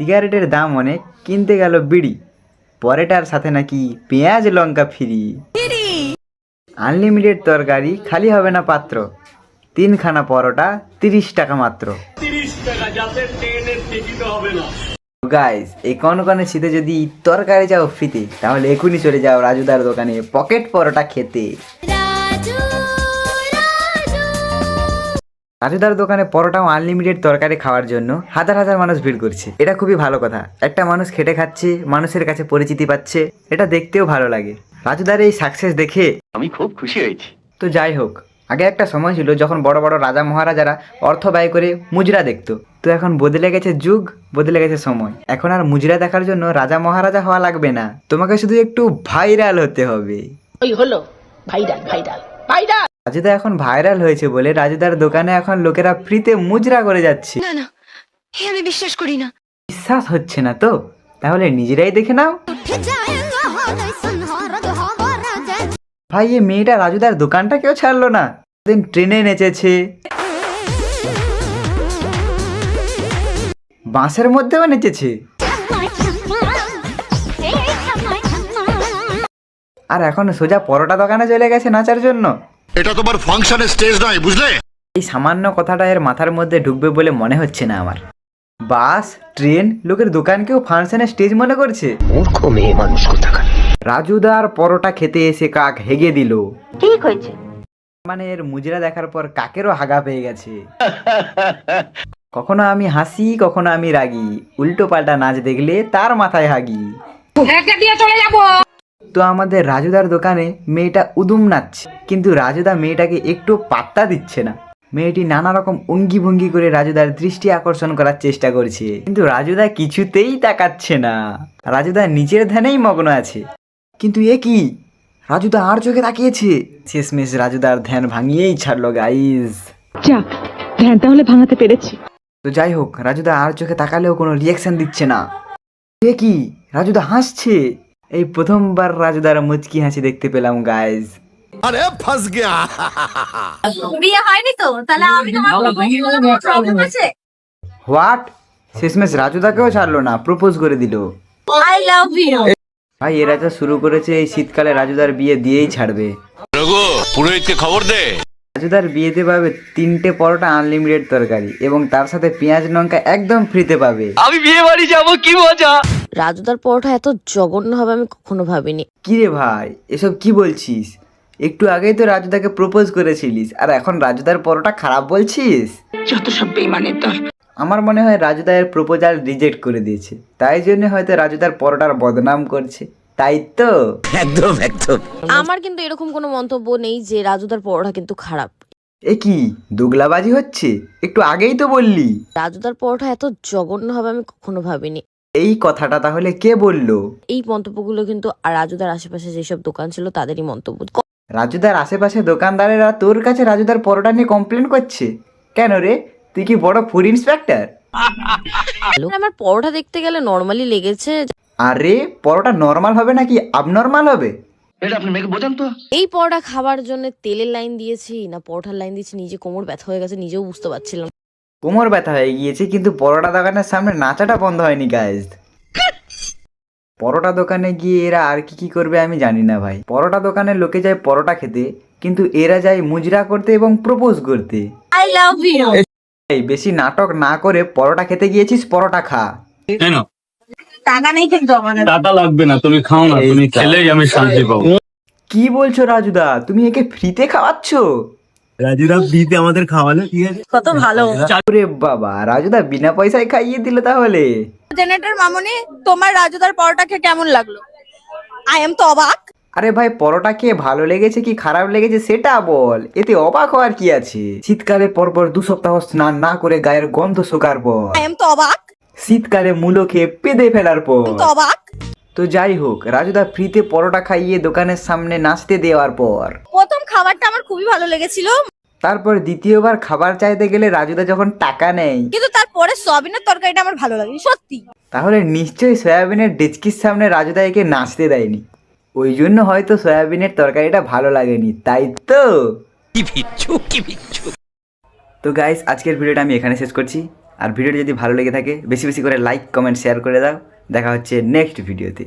সিগারেটের দাম অনেক কিনতে গেল বিড়ি। পরেটার সাথে নাকি পেঁয়াজ লঙ্কা ফ্রি। আনলিমিটেড তরকারি খালি হবে না পাত্র। তিনখানা পরোটা তিরিশ টাকা মাত্র। গাইস এই কনকনে শীতে যদি তরকারি যাও ফ্রিতে তাহলে এখনই চলে যাও রাজুদার দোকানে পকেট পরোটা খেতে। রাজুদার দোকানে পরোটা ও আনলিমিটেড তরকারি খাওয়ার জন্য হাজার হাজার মানুষ ভিড় করছে। এটা খুবই ভালো কথা। একটা মানুষ খেটে খাচ্ছে মানুষের কাছে পরিচিতি পাচ্ছে এটা দেখতেও ভালো লাগে। রাজুদার এই সাকসেস দেখে আমি খুব খুশি হয়েছি। তো যাই হোক আগে একটা সময় ছিল যখন বড় বড় রাজা মহারাজারা অর্থ ব্যয় করে মুজরা দেখতো। তো এখন বদলে গেছে যুগ বদলে গেছে সময়। এখন আর মুজরা দেখার জন্য রাজা মহারাজা হওয়া লাগবে না। তোমাকে শুধু একটু ভাইরাল হতে হবে। ওই হলো ভাইরাল ভাইরাল ভাইরাল রাজুদা এখন ভাইরাল হয়েছে বলে রাজুদার দোকানে এখন লোকেরা ফ্রিতে মুজরা করে যাচ্ছে। না না হে আমি বিশ্বাস করি না। বিশ্বাস হচ্ছে না তো। তাহলে নিজেরাই দেখে নাও। ভাই এ মেয়েটা রাজুদার দোকানটা কেউ ছাড়লো না। দিন ট্রেনে নেচেছে। বাঁশের মধ্যেও নেচেছে। আর এখন সোজা পরোটা দোকানে চলে গেছে নাচার জন্য। এটা তোমার ফাংশনের স্টেজ নয় বুঝলে? এই সামান্য কথাটা এর মাথার মধ্যে ঢুকবে বলে মনে হচ্ছে না আমার। বাস ট্রেন লোকের দোকানকেও ফাংশনের স্টেজ মনে করছে। মূর্খ মেয়ে মানুষ কোথাকার? রাজুদার পরোটা খেতে এসে কাক হেগে দিল। ঠিক হয়েছে? মানে এর মুজরা দেখার পর কাকেরও হাগা পেয়ে গেছে। কখনো আমি হাসি কখনো আমি রাগি। উল্টো পাল্টা নাচ দেখলে তার মাথায় হাগি। দিয়ে চলে যাব। তো আমাদের রাজুদার দোকানে মেয়েটা উদুম নাচছে। কিন্তু রাজুদা মেয়েটাকে একটু পাত্তা দিচ্ছে না। মেয়েটি নানা রকম অঙ্গি ভঙ্গি করে রাজুদার দৃষ্টি আকর্ষণ করার চেষ্টা করছে। কিন্তু রাজুদা কিছুতেই তাকাচ্ছে না। রাজুদা নিজের ধ্যানেই মগ্ন আছে। কিন্তু এ কি? রাজুদা আর চোখে তাকিয়েছে। শেষমেশ রাজুদার ধ্যান ভাঙিয়েই ছাড়লো গাইজ যাক ধ্যান তাহলে ভাঙাতে পেরেছি। তো যাই হোক রাজুদা আর চোখে তাকালেও কোনো রিয়াকশন দিচ্ছে না। এ কি? রাজুদা হাসছে। এই প্রথমবার রাজুদার মুচকি হাসি দেখতে পেলাম গাইজ আরে ফাস গয়া। বিয়ে হয়নি তো? তাহলে আমি তোমার প্রবলেম আছে? হোয়াট শেষমেশ রাজুদাকেও ছাড়লো না প্রপোজ করে দিল। আই লাভ ইউ ভাই এরা যা শুরু করেছে এই শীতকালে রাজুদার বিয়ে দিয়েই ছাড়বে। রঘু পুরোহিতকে খবর দে। রাজুদার বিয়েতে পাবে তিনটে পরোটা আনলিমিটেড তরকারি এবং তার সাথে পেঁয়াজ লঙ্কা একদম ফ্রিতে পাবে। রাজুদার পরোটা এত জঘন্য হবে আমি কখনো ভাবিনি। কি রে ভাই এসব কি বলছিস? একটু আগেই তো রাজুদাকে প্রপোজ করেছিলিস আর এখন রাজুদার পরোটা খারাপ বলছিস? যত সব বেমানের দল। আমার মনে হয় রাজুদা এর প্রপোজাল রিজেক্ট করে দিয়েছে তাই জন্য হয়তো রাজুদার পরোটার বদনাম করছে তাই তো? একদম একদম। আমার কিন্তু এরকম কোনো মন্তব্য নেই যে রাজুদার পরোটা কিন্তু খারাপ। এ কি দুগলাবাজি হচ্ছে? একটু আগেই তো বললি। রাজুদার পরোটা এত জঘন্য হবে আমি কখনো ভাবিনি। এই কথাটা তাহলে কে বলল? এই মন্তব্যগুলো কিন্তু আর রাজুদার আশেপাশে যেসব দোকান ছিল তাদেরই মন্তব্য। রাজুদার আশেপাশে দোকানদারেরা তোর কাছে রাজুদার পরোটা নিয়ে কমপ্লেন করছে? কেন রে? তুই কি বড় ফুড ইন্সপেক্টর আমার পরোটা দেখতে গেলে নর্মালি লেগেছে। আরে পরোটা নর্মাল হবে নাকি আবনর্মাল হবে? এটা আপনি মেয়েকে বোঝান তো। এই পরোটা খাবার জন্য তেলের লাইন দিয়েছি না পরোটার লাইন দিয়েছি নিজে কোমর ব্যথা হয়ে গেছে নিজেও বুঝতে পারছিলাম না। কোমর ব্যথা হয়ে গিয়েছে কিন্তু পরোটা দোকানের সামনে নাচাটা বন্ধ হয়নি গাইজ পরোটা দোকানে গিয়ে এরা আর কি কি করবে আমি জানি না ভাই। পরোটা দোকানে লোকে যায় পরোটা খেতে কিন্তু এরা যায় মুজরা করতে এবং প্রপোজ করতে। আই লাভ ইউ এই বেশি নাটক না করে পরোটা খেতে গিয়েছিস পরোটা খা। কেন? টাকা নেই কিন্তু আমাদের। টাকা লাগবে না তুমি খাও না তুমি খেলেই আমি শান্তি পাবো। কি বলছো রাজুদা? তুমি একে ফ্রিতে খাওয়াচ্ছ? রাজুরা ফ্রিতে আমাদের খাওয়ালে ঠিক আছে? কত ভালো। বাবা রাজুদা বিনা পয়সায় খাইয়ে দিল তাহলে। জেনারেটর মামুনি তোমার রাজুদার পরোটা খেয়ে কেমন লাগল? আই এম তো অবাক। আরে ভাই পরোটা খেয়ে ভালো লেগেছে কি খারাপ লেগেছে সেটা বল। এতে অবাক হওয়ার কি আছে? শীতকালে পরপর দু সপ্তাহ স্নান না করে গায়ের গন্ধ শোকার পর। আই এম তো অবাক। শীতকালে মূলো খেয়ে পেদে ফেলার পর। তো অবাক। তো যাই হোক রাজুদা ফ্রিতে পরোটা খাইয়ে দোকানের সামনে নাচতে দেওয়ার পর। প্রথম খাবারটা খুবই ভালো লেগেছিল। তারপর দ্বিতীয়বার খাবার চাইতে গেলে রাজুদা যখন টাকা নেই কিন্তু তারপরে সয়াবিনের তরকারিটা আমার ভালো লাগেনি সত্যি। তাহলে নিশ্চয়ই সয়াবিনের ডেচকির সামনে রাজুদা একে নাচতে দেয়নি। ওই জন্য হয়তো সয়াবিনের তরকারিটা ভালো লাগেনি তাই তো? কি বিচ্ছু কি বিচ্ছু তো গাইস আজকের ভিডিওটা আমি এখানে শেষ করছি। আর ভিডিওটি যদি ভালো লেগে থাকে বেশি বেশি করে লাইক কমেন্ট শেয়ার করে দাও। দেখা হচ্ছে নেক্সট ভিডিওতে